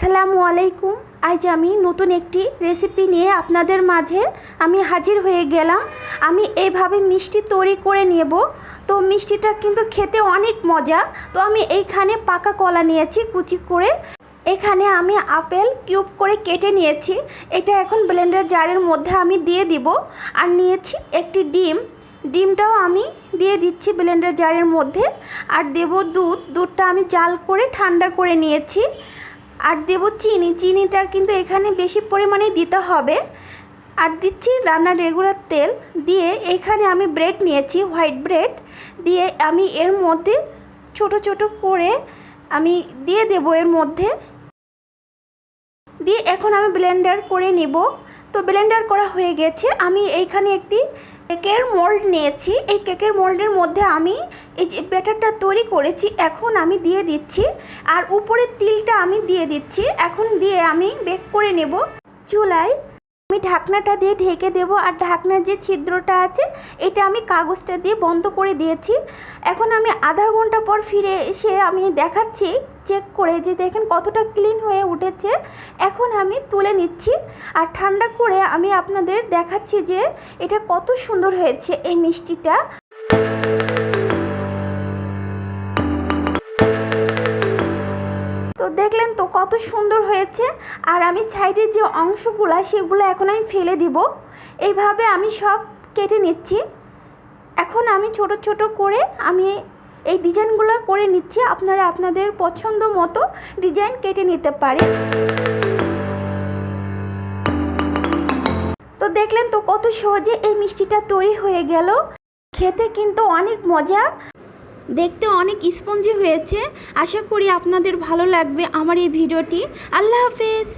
আসসালামু আলাইকুম। আজ আমি নতুন একটি রেসিপি নিয়ে আপনাদের মাঝে আমি হাজির হয়ে গেলাম। আমি এইভাবে মিষ্টি তৈরি করে নেব। তো মিষ্টিটা কিন্তু খেতে অনেক মজা। তো আমি এইখানে পাকা কলা নিয়েছি কুচি করে। এখানে আমি আপেল কিউব করে কেটে নিয়েছি। এটা এখন ব্লেন্ডার জারের মধ্যে আমি দিয়ে দিব। আর নিয়েছি একটি ডিম। ডিমটাও আমি দিয়ে দিচ্ছি ব্লেন্ডার জারের মধ্যে। আর দেব দুধ। দুধটা আমি জাল করে ঠান্ডা করে নিয়েছি। আর দেব চিনি। চিনিটা কিন্তু এখানে বেশি পরিমাণে দিতে হবে। আর দিচ্ছি রান্নার রেগুলার তেল। দিয়ে এখানে আমি ব্রেড নিয়েছি হোয়াইট ব্রেড দিয়ে আমি এর মধ্যে ছোট ছোট করে আমি দিয়ে দেব এর মধ্যে। দিয়ে এখন আমি ব্লেন্ডার করে নিব। তো ব্লেন্ডার করা হয়ে গেছে। আমি এইখানে একটি কেকের মোল্ড নিয়েছি। এই কেকের মোল্ডের মধ্যে আমি এই যে ব্যাটারটা তৈরি করেছি, এখন আমি দিয়ে দিচ্ছি। আর উপরের তিলটা আমি দিয়ে দিচ্ছি। এখন দিয়ে আমি বেক করে নেব চুলায়। আমি ঢাকনাটা দিয়ে ঢেকে দেব আর ঢাকনার যে ছিদ্রটা আছে, এটা আমি কাগজটা দিয়ে বন্ধ করে দিয়েছি। এখন আমি আধা ঘণ্টা পর ফিরে এসে আমি দেখাচ্ছি, চেক করে যে দেখেন কতটা ক্লিন হয়ে উঠেছে। এখন আমি তুলে নিচ্ছি আর ঠান্ডা করে আমি আপনাদের দেখাচ্ছি যে এটা কত সুন্দর হয়েছে এই মিষ্টিটা। কত সুন্দর হয়েছে। আর আমি সাইডের যে অংশগুলো, সেগুলো এখন আমি ফেলে দিব। এইভাবে আমি সব কেটে নিচ্ছি। এখন আমি ছোট ছোট করে আমি এই ডিজাইনগুলো করে নিচ্ছি। আপনারা আপনাদের পছন্দ মতো ডিজাইন কেটে নিতে পারেন। তো দেখলেন তো কত সহজে এই মিষ্টিটা তৈরি হয়ে গেল। খেতে কিন্তু অনেক মজা। দেখতে অনেক স্পঞ্জি হয়েছে। আশা করি আপনাদের ভালো লাগবে আমার এই ভিডিওটি। আল্লাহ হাফেজ।